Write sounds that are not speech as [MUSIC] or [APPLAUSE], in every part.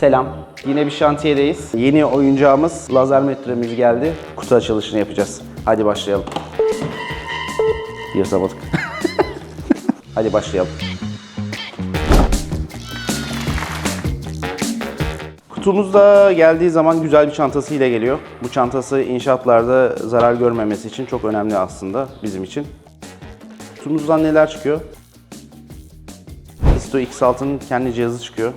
Selam. Yine bir şantiyedeyiz. Yeni oyuncağımız lazer metremiz geldi. Kutu açılışını yapacağız. Hadi başlayalım. Yırtamadık. [LAUGHS] Hadi başlayalım. Kutumuzda geldiği zaman güzel bir çantasıyla geliyor. Bu çantası inşaatlarda zarar görmemesi için çok önemli aslında bizim için. Kutumuzdan neler çıkıyor? Histo X6'nın kendi cihazı çıkıyor.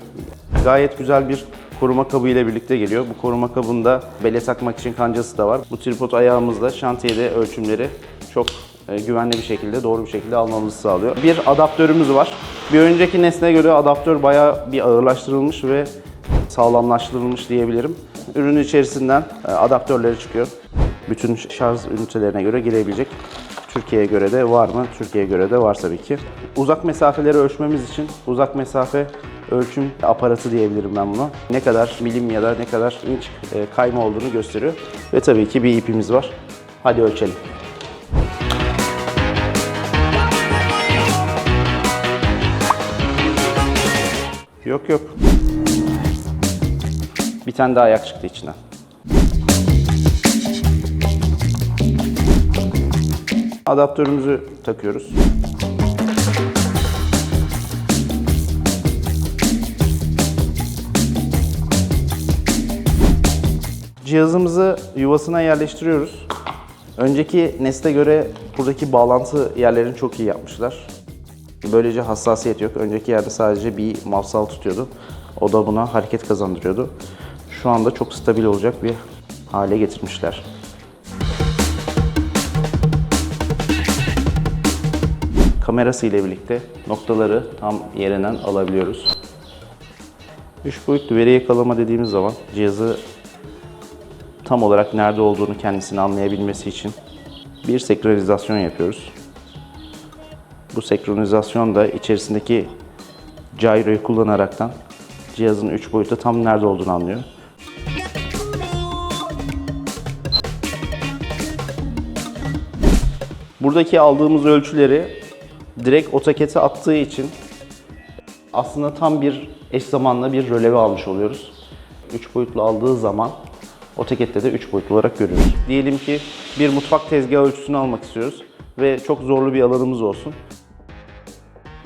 Gayet güzel bir koruma kabı ile birlikte geliyor. Bu koruma kabında bele takmak için kancası da var. Bu tripod ayağımızda şantiyede ölçümleri çok e, güvenli bir şekilde, doğru bir şekilde almamızı sağlıyor. Bir adaptörümüz var. Bir önceki nesne göre adaptör bayağı bir ağırlaştırılmış ve sağlamlaştırılmış diyebilirim. Ürün içerisinden e, adaptörleri çıkıyor. Bütün şarj ünitelerine göre girebilecek. Türkiye'ye göre de var mı? Türkiye'ye göre de var tabii ki. Uzak mesafeleri ölçmemiz için uzak mesafe ölçüm aparatı diyebilirim ben buna. Ne kadar milim ya da ne kadar inç e, kayma olduğunu gösteriyor. Ve tabii ki bir ipimiz var. Hadi ölçelim. Yok yok. Bir tane daha ayak çıktı içinden. Adaptörümüzü takıyoruz. Cihazımızı yuvasına yerleştiriyoruz. Önceki nesle göre buradaki bağlantı yerlerini çok iyi yapmışlar. Böylece hassasiyet yok. Önceki yerde sadece bir mafsal tutuyordu. O da buna hareket kazandırıyordu. Şu anda çok stabil olacak bir hale getirmişler. Kamerası ile birlikte noktaları tam yerinden alabiliyoruz. 3 boyutlu veri yakalama dediğimiz zaman cihazı tam olarak nerede olduğunu kendisini anlayabilmesi için bir senkronizasyon yapıyoruz. Bu senkronizasyon da içerisindeki gyro'yu kullanaraktan cihazın 3 boyutta tam nerede olduğunu anlıyor. Buradaki aldığımız ölçüleri direkt AutoCAD'e attığı için aslında tam bir eş zamanlı bir röleve almış oluyoruz. 3 boyutlu aldığı zaman AutoCAD'de de 3 boyutlu olarak görüyoruz. Diyelim ki bir mutfak tezgahı ölçüsünü almak istiyoruz ve çok zorlu bir alanımız olsun.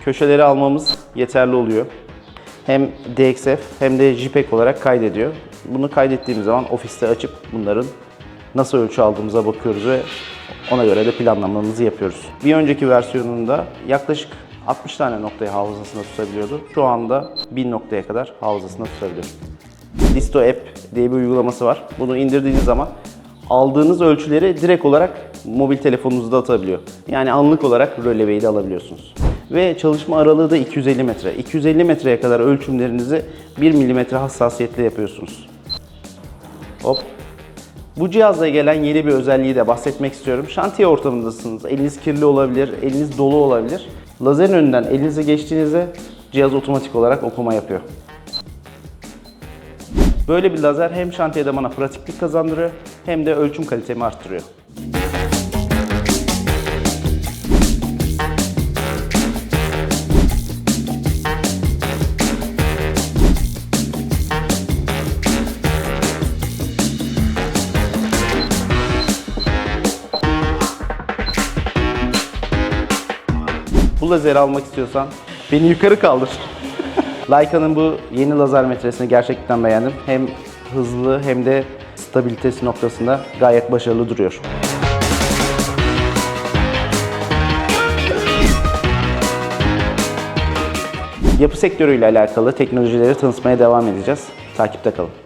Köşeleri almamız yeterli oluyor. Hem DXF hem de JPEG olarak kaydediyor. Bunu kaydettiğimiz zaman ofiste açıp bunların nasıl ölçü aldığımıza bakıyoruz ve ona göre de planlamamızı yapıyoruz. Bir önceki versiyonunda yaklaşık 60 tane noktayı hafızasında tutabiliyordu. Şu anda 1000 noktaya kadar hafızasında tutabiliyor. Listo App diye bir uygulaması var. Bunu indirdiğiniz zaman aldığınız ölçüleri direkt olarak mobil telefonunuzda atabiliyor. Yani anlık olarak röleveyi de alabiliyorsunuz. Ve çalışma aralığı da 250 metre. 250 metreye kadar ölçümlerinizi 1 milimetre hassasiyetle yapıyorsunuz. Hop. Bu cihazla gelen yeni bir özelliği de bahsetmek istiyorum. Şantiye ortamındasınız. Eliniz kirli olabilir, eliniz dolu olabilir. Lazerin önünden elinize geçtiğinizde cihaz otomatik olarak okuma yapıyor. Böyle bir lazer hem şantiyede bana pratiklik kazandırıyor hem de ölçüm kalitemi arttırıyor. Bu lazeri almak istiyorsan beni yukarı kaldır. [LAUGHS] Leica'nın bu yeni lazer metresini gerçekten beğendim. Hem hızlı hem de stabilitesi noktasında gayet başarılı duruyor. Yapı sektörüyle alakalı teknolojileri tanıtmaya devam edeceğiz. Takipte kalın.